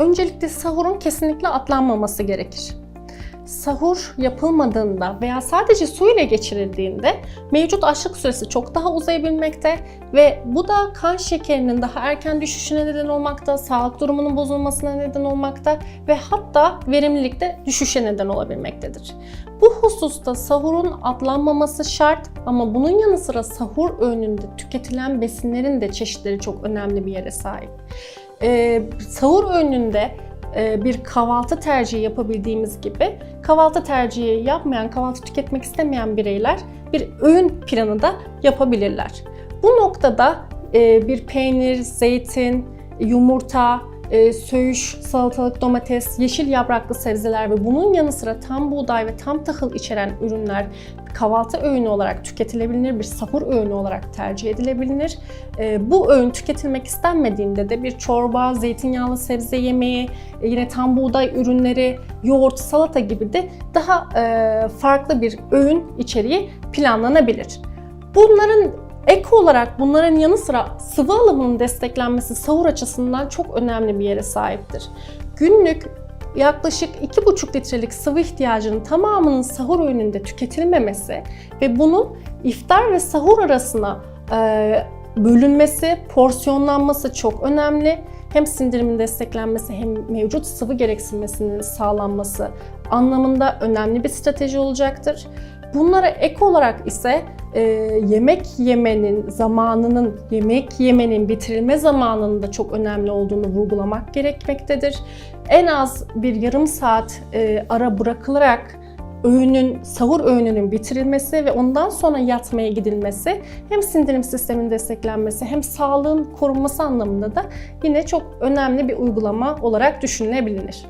Öncelikle sahurun kesinlikle atlanmaması gerekir. Sahur yapılmadığında veya sadece su ile geçirildiğinde mevcut açlık süresi çok daha uzayabilmekte ve bu da kan şekerinin daha erken düşüşüne neden olmakta, sağlık durumunun bozulmasına neden olmakta ve hatta verimlilikte düşüşe neden olabilmektedir. Bu hususta sahurun atlanmaması şart ama bunun yanı sıra sahur öğününde tüketilen besinlerin de çeşitleri çok önemli bir yere sahip. Ee, sahur öğününde e, bir kahvaltı tercihi yapabildiğimiz gibi kahvaltı tercihi yapmayan, kahvaltı tüketmek istemeyen bireyler bir öğün planı da yapabilirler. Bu noktada e, bir peynir, zeytin, yumurta, e, söğüş, salatalık, domates, yeşil yapraklı sebzeler ve bunun yanı sıra tam buğday ve tam tahıl içeren ürünler kahvaltı öğünü olarak tüketilebilir, bir sahur öğünü olarak tercih edilebilir. E, bu öğün tüketilmek istenmediğinde de bir çorba, zeytinyağlı sebze yemeği, e, yine tam buğday ürünleri, yoğurt, salata gibi de daha e, farklı bir öğün içeriği planlanabilir. Bunların Ek olarak bunların yanı sıra sıvı alımının desteklenmesi sahur açısından çok önemli bir yere sahiptir. Günlük yaklaşık 2,5 litrelik sıvı ihtiyacının tamamının sahur öğününde tüketilmemesi ve bunun iftar ve sahur arasına e, bölünmesi, porsiyonlanması çok önemli. Hem sindirimin desteklenmesi hem mevcut sıvı gereksinmesinin sağlanması anlamında önemli bir strateji olacaktır. Bunlara ek olarak ise e, yemek yemenin zamanının, yemek yemenin bitirilme zamanının da çok önemli olduğunu vurgulamak gerekmektedir. En az bir yarım saat e, ara bırakılarak öğünün, sahur öğününün bitirilmesi ve ondan sonra yatmaya gidilmesi hem sindirim sisteminin desteklenmesi hem sağlığın korunması anlamında da yine çok önemli bir uygulama olarak düşünülebilir.